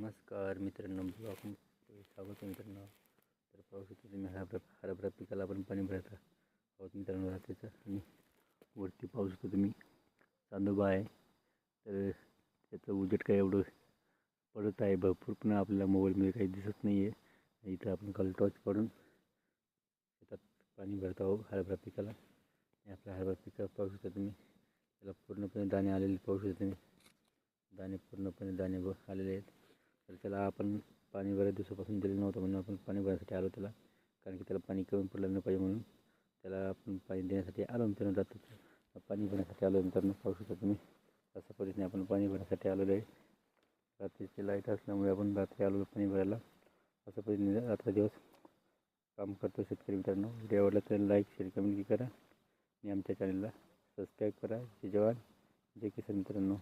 नमस्कार मित्रांनो, ब्लॉग स्वागत मित्रांनो. तर पाहू शकतो तुम्ही हरभरा हरभरा पिकाला आपण पाणी भरत आहोत मित्रांनो वरती पाहू शकतो तुम्ही चांदोबा आहे. तर त्याचं उजेड काय एवढं पडत आहे भरपूर, पण आपल्याला मोबाईलमध्ये काही दिसत नाही आहे इथं आपण काल टॉर्च काढून शेतात पाणी भरत आहोत हरभरा पिकाला. आणि हरभरा पिका पाहू शकता तुम्ही. त्याला पूर्णपणे दाणे आलेले पाहू शकता तुम्ही. दाणे पूर्णपणे दाणे तर त्याला आपण पाणी बऱ्याच दिवसापासून दिलं नव्हतं म्हणून आपण पाणी भरण्यासाठी आलो त्याला. कारण की त्याला पाणी कमी पडलं नाही पाहिजे म्हणून. त्याला आपण पाणी देण्यासाठी आलो मित्रांनो रात्री पाणी भरण्यासाठी आलो. मित्रांनो पाहू शकता तुम्ही. अशा पद्धतीने आपण पाणी भरण्यासाठी आलेलो आहे. रात्रीची लाइट असल्यामुळे आपण रात्री आलो पाणी भरायला. अशा पद्धतीने रात्र दिवस काम करतो शेतकरी मित्रांनो. व्हिडिओ आवडला तर लाईक शेअर कमेंट करा. आणि आमच्या चॅनलला सबस्क्राईब करा. जय जवान. जय किसान मित्रांनो.